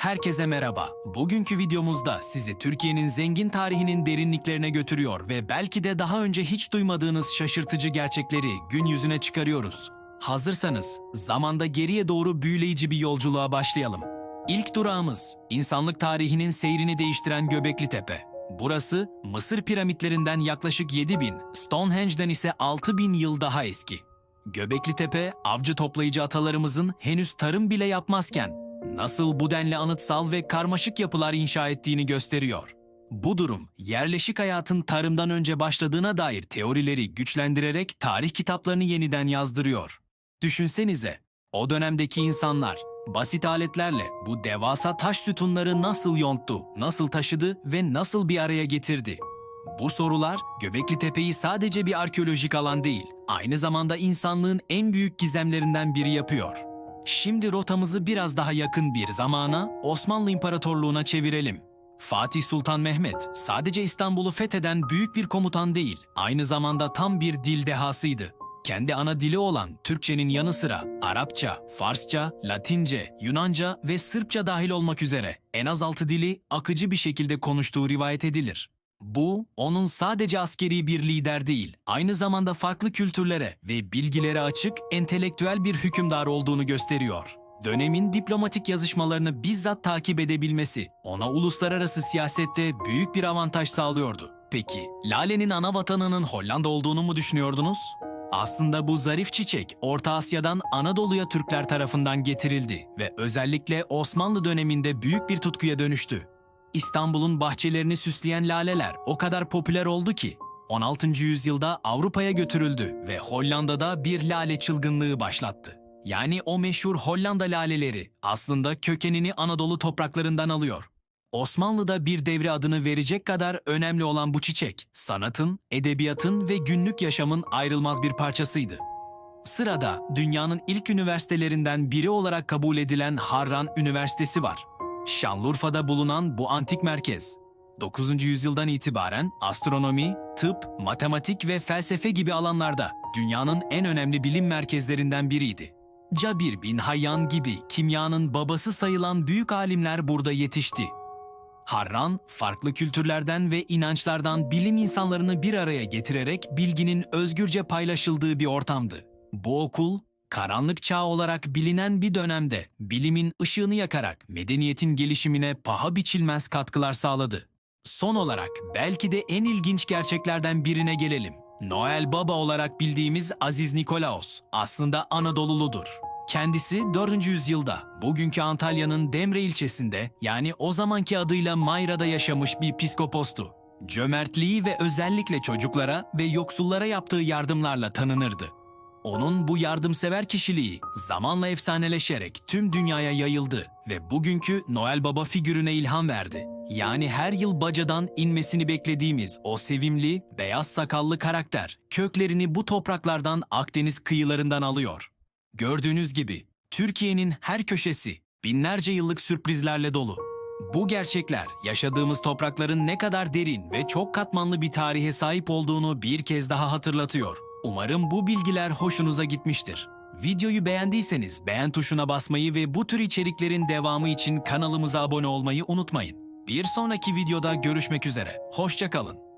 Herkese merhaba. Bugünkü videomuzda sizi Türkiye'nin zengin tarihinin derinliklerine götürüyor ve belki de daha önce hiç duymadığınız şaşırtıcı gerçekleri gün yüzüne çıkarıyoruz. Hazırsanız zamanda geriye doğru büyüleyici bir yolculuğa başlayalım. İlk durağımız insanlık tarihinin seyrini değiştiren Göbekli Tepe. Burası Mısır piramitlerinden yaklaşık 7000, Stonehenge'den ise 6000 yıl daha eski. Göbekli Tepe, avcı toplayıcı atalarımızın henüz tarım bile yapmazken nasıl bu denli anıtsal ve karmaşık yapılar inşa ettiğini gösteriyor. Bu durum, yerleşik hayatın tarımdan önce başladığına dair teorileri güçlendirerek tarih kitaplarını yeniden yazdırıyor. Düşünsenize, o dönemdeki insanlar basit aletlerle bu devasa taş sütunları nasıl yonttu, nasıl taşıdı ve nasıl bir araya getirdi? Bu sorular Göbekli Tepe'yi sadece bir arkeolojik alan değil, aynı zamanda insanlığın en büyük gizemlerinden biri yapıyor. Şimdi rotamızı biraz daha yakın bir zamana, Osmanlı İmparatorluğu'na çevirelim. Fatih Sultan Mehmet sadece İstanbul'u fetheden büyük bir komutan değil, aynı zamanda tam bir dil dehasıydı. Kendi ana dili olan Türkçenin yanı sıra Arapça, Farsça, Latince, Yunanca ve Sırpça dahil olmak üzere en az altı dili akıcı bir şekilde konuştuğu rivayet edilir. Bu, onun sadece askeri bir lider değil, aynı zamanda farklı kültürlere ve bilgilere açık, entelektüel bir hükümdar olduğunu gösteriyor. Dönemin diplomatik yazışmalarını bizzat takip edebilmesi, ona uluslararası siyasette büyük bir avantaj sağlıyordu. Peki, Lale'nin ana vatanının Hollanda olduğunu mu düşünüyordunuz? Aslında bu zarif çiçek Orta Asya'dan Anadolu'ya Türkler tarafından getirildi ve özellikle Osmanlı döneminde büyük bir tutkuya dönüştü. İstanbul'un bahçelerini süsleyen laleler o kadar popüler oldu ki 16. yüzyılda Avrupa'ya götürüldü ve Hollanda'da bir lale çılgınlığı başlattı. Yani o meşhur Hollanda laleleri aslında kökenini Anadolu topraklarından alıyor. Osmanlı'da bir devre adını verecek kadar önemli olan bu çiçek, sanatın, edebiyatın ve günlük yaşamın ayrılmaz bir parçasıydı. Sırada dünyanın ilk üniversitelerinden biri olarak kabul edilen Harran Üniversitesi var. Şanlıurfa'da bulunan bu antik merkez, 9. yüzyıldan itibaren astronomi, tıp, matematik ve felsefe gibi alanlarda dünyanın en önemli bilim merkezlerinden biriydi. Cabir bin Hayyan gibi kimyanın babası sayılan büyük alimler burada yetişti. Harran, farklı kültürlerden ve inançlardan bilim insanlarını bir araya getirerek bilginin özgürce paylaşıldığı bir ortamdı. Bu okul, karanlık çağ olarak bilinen bir dönemde bilimin ışığını yakarak medeniyetin gelişimine paha biçilmez katkılar sağladı. Son olarak belki de en ilginç gerçeklerden birine gelelim. Noel Baba olarak bildiğimiz Aziz Nikolaos aslında Anadoluludur. Kendisi 4. yüzyılda bugünkü Antalya'nın Demre ilçesinde yani o zamanki adıyla Mayra'da yaşamış bir piskopostu. Cömertliği ve özellikle çocuklara ve yoksullara yaptığı yardımlarla tanınırdı. Onun bu yardımsever kişiliği zamanla efsaneleşerek tüm dünyaya yayıldı ve bugünkü Noel Baba figürüne ilham verdi. Yani her yıl bacadan inmesini beklediğimiz o sevimli, beyaz sakallı karakter köklerini bu topraklardan Akdeniz kıyılarından alıyor. Gördüğünüz gibi Türkiye'nin her köşesi binlerce yıllık sürprizlerle dolu. Bu gerçekler yaşadığımız toprakların ne kadar derin ve çok katmanlı bir tarihe sahip olduğunu bir kez daha hatırlatıyor. Umarım bu bilgiler hoşunuza gitmiştir. Videoyu beğendiyseniz beğen tuşuna basmayı ve bu tür içeriklerin devamı için kanalımıza abone olmayı unutmayın. Bir sonraki videoda görüşmek üzere. Hoşçakalın.